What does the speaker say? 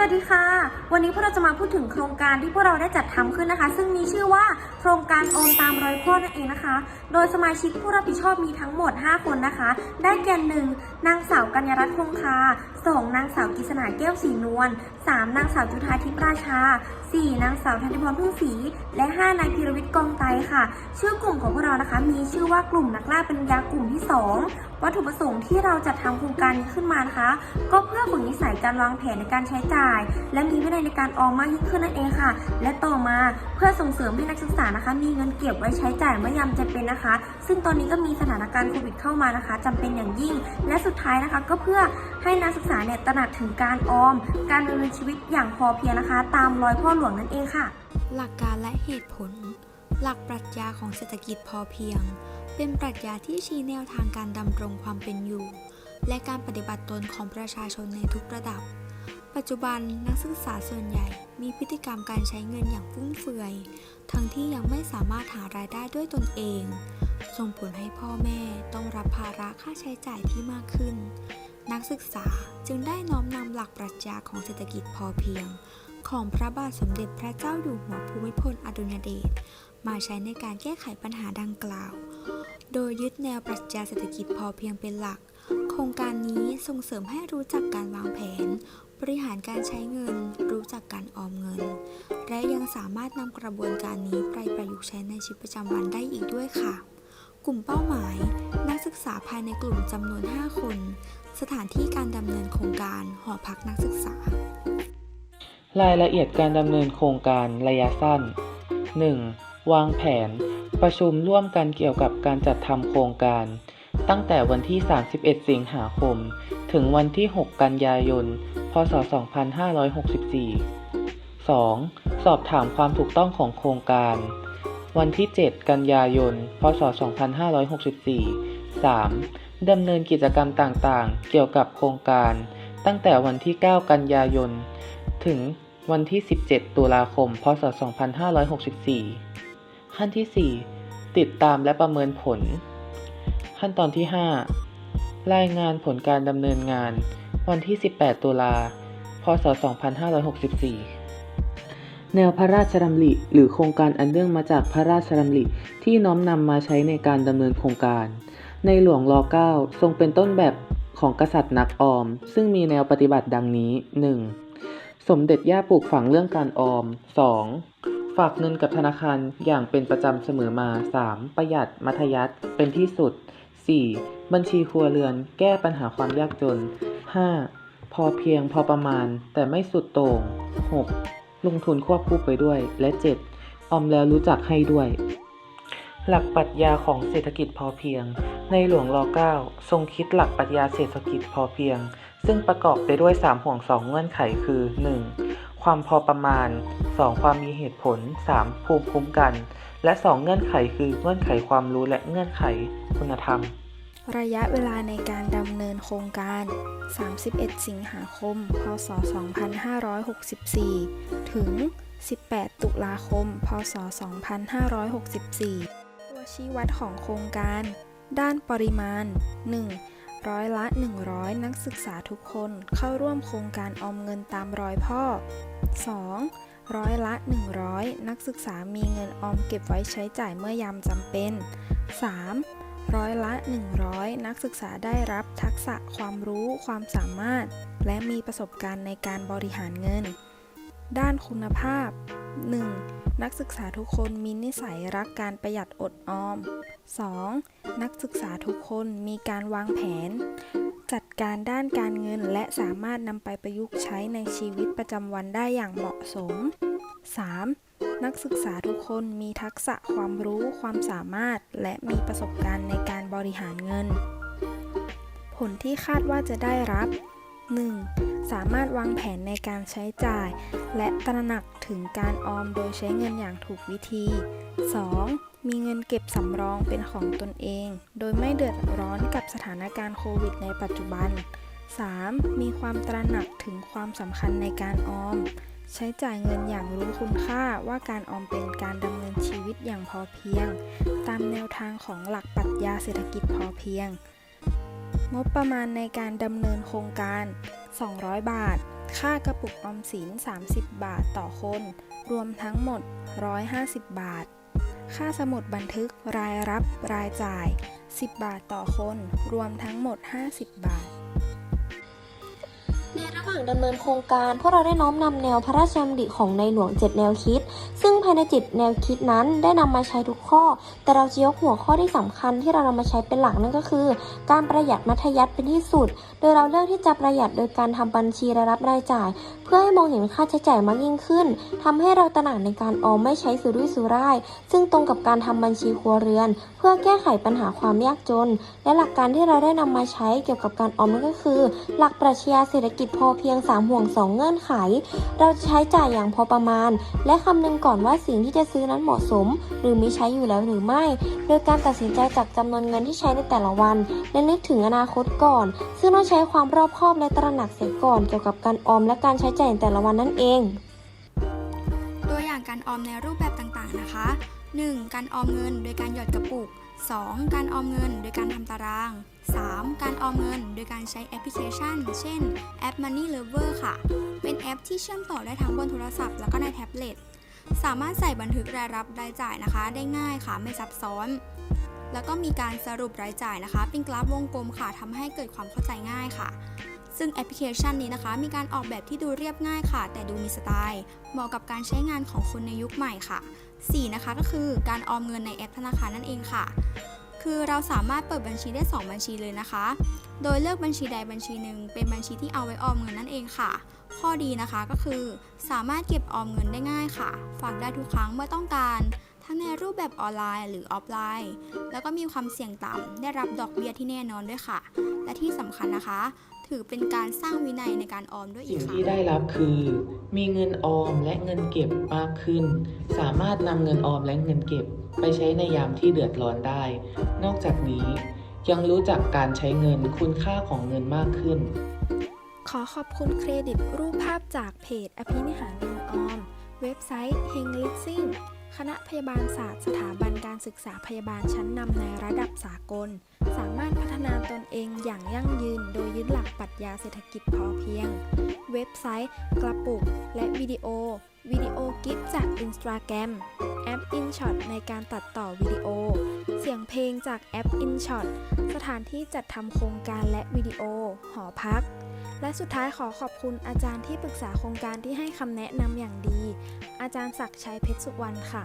วัสดีค่ะ วันนี้พวกเราจะมาพูดถึงโครงการที่พวกเราได้จัดทำขึ้นนะคะ ซึ่งมีชื่อว่าโครงการโอมตามรอยพ่อนั่นเองนะคะ โดยสมาชิกผู้รับผิดชอบมีทั้งหมด 5 คนนะคะ ได้แก่หนึ่งนางสาวกัญญารัตน์คงคาสองนางสาวกิษณาแก้วสีนวลสามนางสาวจุธาทิพย์ราชาสี่นางสาวธัญพรพึ่งศรีและห้านายพิรวิทย์กองไตค่ะ ชื่อกลุ่มของพวกเรานะคะ มีชื่อว่ากลุ่มนักล่าเป็นยากลุ่มที่สองวัตถุประสงค์ที่เราจัดทำโครงการนี้ขึ้นมานะคะ ก็เพื่อฝึกนิสัยการวางแผนในการใช้จ่าย และมีวินัยในการออมมากยิ่งขึ้นนั่นเองค่ะ และต่อมาเพื่อส่งเสริมให้นักศึกษานะคะ มีเงินเก็บไว้ใช้จ่ายเมื่อยามจำเป็นนะคะ ซึ่งตอนนี้ก็มีสถานการณ์โควิดเข้ามานะคะจำเป็นอย่างยิ่ง และสุดท้ายนะคะ ก็เพื่อให้นักศึกษาเนี่ยตระหนักถึงการออม การดำเนินชีวิตอย่างพอเพียงนะคะ ตามรอยพ่อหลวงนั่นเองค่ะ หลักการและเหตุผล หลักปรัชญาของเศรษฐกิจพอเพียง เป็นปรัชญาที่ชี้แนวทางการดำรงความเป็นอยู่ และการปฏิบัติตนของประชาชนในทุกระดับ ปัจจุบันนักศึกษาส่วนใหญ่มีพฤติกรรมการใช้เงินอย่างฟุ่มเฟือย ทั้งที่ยังไม่สามารถหารายได้ด้วยตนเอง ส่งผลให้พ่อแม่ต้องรับภาระค่าใช้จ่ายที่มากขึ้น นักศึกษาจึงได้น้อมนำหลักปรัชญาของเศรษฐกิจพอเพียง ของพระบาทสมเด็จพระเจ้าอยู่หัวภูมิพลอดุลยเดชมาใช้ในการแก้ไขปัญหาดังกล่าว โดยยึดแนวปรัชญาเศรษฐกิจพอเพียงเป็นหลัก โครงการนี้ส่งเสริมให้รู้จักการวางแผน บริหารการใช้เงิน รู้จักการออมเงิน และยังสามารถนำกระบวนการนี้ไปประยุกต์ใช้ในชีวิตประจำวันได้อีกด้วยค่ะ กลุ่มเป้าหมาย นักศึกษาภายในกลุ่มจำนวน 5 คน สถานที่การดำเนินโครงการหอพักนักศึกษา รายละเอียดการดำเนินโครงการระยะสั้น 1. วางแผน ประชุมร่วมกันเกี่ยวกับการจัดทำโครงการ ตั้งแต่วันที่ 31 สิงหาคม ถึงวันที่ 6 กันยายน พศ 2564 2. สอบถามความถูกต้องของโครงการ วันที่ 7 กันยายน พศ 2564 3. ดำเนินกิจกรรมต่างๆ เกี่ยวกับโครงการ ตั้งแต่วันที่ 9 กันยายน ถึงวันที่ 17 ตุลาคม พศ 2564 ขั้นที่ 4 ติดตามและประเมินผล ขั้นตอนที่ 5 รายงานผลการดำเนินงาน วันที่ 18 ตุลา พศ 2564แนวพระราชดำริหรือโครงการอันเนื่องมาจากพระราชดำริที่น้อมนำมาใช้ในการดำเนินโครงการ ในหลวงร9ทรงเป็นต้นแบบของกษัตริย์นักออม ซึ่งมีแนวปฏิบัติดังนี้ 1. สมเด็จย่าปลูกฝังเรื่องการออม 2. ฝากเงินกับธนาคารอย่างเป็นประจำเสมอมา 3. ประหยัดมัธยัติเป็นที่สุด 4. บัญชีครัวเรือน แก้ปัญหาความยากจน 5. พอเพียงพอประมาณ แต่ไม่สุดโต่ง 6. ลงทุนควบคู่ไปด้วยและ 7. ออมแล้วรู้จักให้ด้วย หลักปรัชญาของเศรษฐกิจพอเพียง ในหลวงร9ทรงคิดหลักปรัชญาเศรษฐกิจพอเพียง ซึ่งประกอบไปด้วย 3 ห่วง 2 เงื่อนไขคือ 1. ความพอประมาณ 2. ความมีเหตุผล 3. ภูมิคุ้มกัน และ 2 เงื่อนไขคือเงื่อนไขความรู้และเงื่อนไขคุณธรรม ระยะเวลาในการดำเนินโครงการ 31 สิงหาคม พศ 2564 ถึง 18 ตุลาคม พศ 2564 ชี้วัดของโครงการ ด้านปริมาณ 1. ร้อยละ 100 นักศึกษาทุกคนเข้าร่วมโครงการออมเงินตามรอยพ่อ 2. ร้อยละ 100 นักศึกษามีเงินออมเก็บไว้ใช้จ่ายเมื่อยามจำเป็น 3. ร้อยละ 100 นักศึกษาได้รับทักษะความรู้ความสามารถ และมีประสบการณ์ในการบริหารเงิน ด้านคุณภาพ 1. นักศึกษาทุกคนมีนิสัยรักการประหยัดอดออม 2. นักศึกษาทุกคนมีการวางแผน จัดการด้านการเงินและสามารถนำไปประยุกต์ใช้ในชีวิตประจำวันได้อย่างเหมาะสม 3. นักศึกษาทุกคนมีทักษะความรู้ความสามารถ และมีประสบการณ์ในการบริหารเงิน ผลที่คาดว่าจะได้รับ 1. สามารถวางแผนในการใช้จ่าย และตระหนักถึงการออมโดยใช้เงินอย่างถูกวิธี 2. มีเงินเก็บสำรองเป็นของตนเอง โดยไม่เดือดร้อนกับสถานการณ์โควิดในปัจจุบัน 3. มีความตระหนักถึงความสำคัญในการออม ใช้จ่ายเงินอย่างรู้คุณค่าว่าการออมเป็นการดำเนินชีวิตอย่างพอเพียง ตามแนวทางของหลักปรัชญาเศรษฐกิจพอเพียง งบประมาณในการดำเนินโครงการ 200 บาท ค่ากระปุกออมสิน 30 บาทต่อคน รวมทั้งหมด 150 บาท ค่าสมุดบันทึกรายรับรายจ่าย 10 บาทต่อคน รวมทั้งหมด 50 บาท ในระหว่างดำเนินโครงการพวกเราได้น้อมนำแนวพระราชดำริของในหลวง 7 แนวคิด ซึ่งภายในจิตแนวคิดนั้นได้นำมาใช้ทุกข้อ แต่เราจะยกหัวข้อที่สำคัญที่เรานำมาใช้เป็นหลักนั่นก็คือ การประหยัดมัธยัติเป็นที่สุด โดยเราเลือกที่จะประหยัดโดยการทำบัญชีรายรับรายจ่าย เพื่อให้มองเห็นค่าใช้จ่ายมากยิ่งขึ้นทำให้เราตระหนักในการออมไม่ใช้สุรุ่ยสุร่าย ซึ่งตรงกับการทำบัญชีครัวเรือน เพื่อแก้ไขปัญหาความยากจน และหลักการที่เราได้นำมาใช้เกี่ยวกับการออมนั่นก็คือ หลักปรัชญาเศรษฐกิจพอเพียง 3 ห่วง 2 เงื่อนไข เราจะใช้จ่ายอย่างพอประมาณ และคำนึงก่อนว่าสิ่งที่จะซื้อนั้นเหมาะสม หรือมีใช้อยู่แล้วหรือไม่ โดยการตัดสินใจจากจำนวนเงินที่ใช้ในแต่ละวัน และนึกถึงอนาคตก่อน ซึ่งต้องใช้ความรอบคอบและตระหนักเสียก่อนเกี่ยวกับการออมและการใช้จ่ายในแต่ละวันนั่นเอง ตัวอย่างการออมในรูปแบบต่างๆนะคะ 1. การออมเงินโดยการหยอดกระปุก 2. การออมเงินโดยการทำตาราง 3. การออมเงินโดยการใช้แอปพลิเคชัน เช่นแอป Money Lover ค่ะ เป็นแอปที่เชื่อมต่อได้ทั้งบนโทรศัพท์แล้วก็ในแท็บเล็ต สามารถใส่บันทึกรายรับรายจ่ายนะคะ ได้ง่ายค่ะไม่ซับซ้อน แล้วก็มีการสรุปรายจ่ายนะคะ เป็นกราฟวงกลมค่ะทำให้เกิดความเข้าใจง่ายค่ะ ซึ่งแอปพลิเคชันนี้นะคะ มีการออกแบบที่ดูเรียบง่ายค่ะ แต่ดูมีสไตล์ เหมาะกับการใช้งานของคนในยุคใหม่ค่ะ 4นะคะก็คือการออมเงินในแอปธนาคารนั่นเองค่ะ คือเราสามารถเปิดบัญชีได้ 2 บัญชีเลยนะคะ โดยเลือกบัญชีใดบัญชีหนึ่งเป็นบัญชีที่เอาไว้ออมเงินนั่นเองค่ะ ข้อดีนะคะก็คือสามารถเก็บออมเงินได้ง่ายค่ะ ฝากได้ทุกครั้งเมื่อต้องการ ทั้งในรูปแบบออนไลน์หรือออฟไลน์ แล้วก็มีความเสี่ยงต่ำได้รับดอกเบี้ยที่แน่นอนด้วยค่ะ และที่สำคัญนะคะ ถือเป็นการสร้างวินัยในการออมด้วยอีสิ่กงค่ะที่ได้รับคือ มีเงินออมและเงินเก็บมากขึ้น สามารถนำเงินออมและเงินเก็บ ไปใช้ในยามที่เดือดร้อนได้ นอกจากนี้ยังรู้จักการใช้เงินคุณค่าของเงินมากขึ้น ขอขอบคุณเครดิตรูปภาพจากเพจอภินิหารเงินออม เว็บไซต์ h e n g l i s i n g คณะพยาบาลศาสตร์สถาบันการศึกษาพยาบาลชั้นนำในระดับสากลสามารถพัฒนาตนเองอย่างยั่งยืน โดยยึดหลักปรัชญาเศรษฐกิจพอเพียง เว็บไซต์ กระปุก และวิดีโอ วิดีโอกิฟจาก Instagram แอป InShot ในการตัดต่อวิดีโอ เสียงเพลงจากแอป InShot สถานที่จัดทำโครงการและวิดีโอ หอพัก และสุดท้ายขอขอบคุณอาจารย์ที่ปรึกษาโครงการที่ให้คำแนะนำอย่างดี อาจารย์ศักดิ์ชัยเพชรสุวรรณค่ะ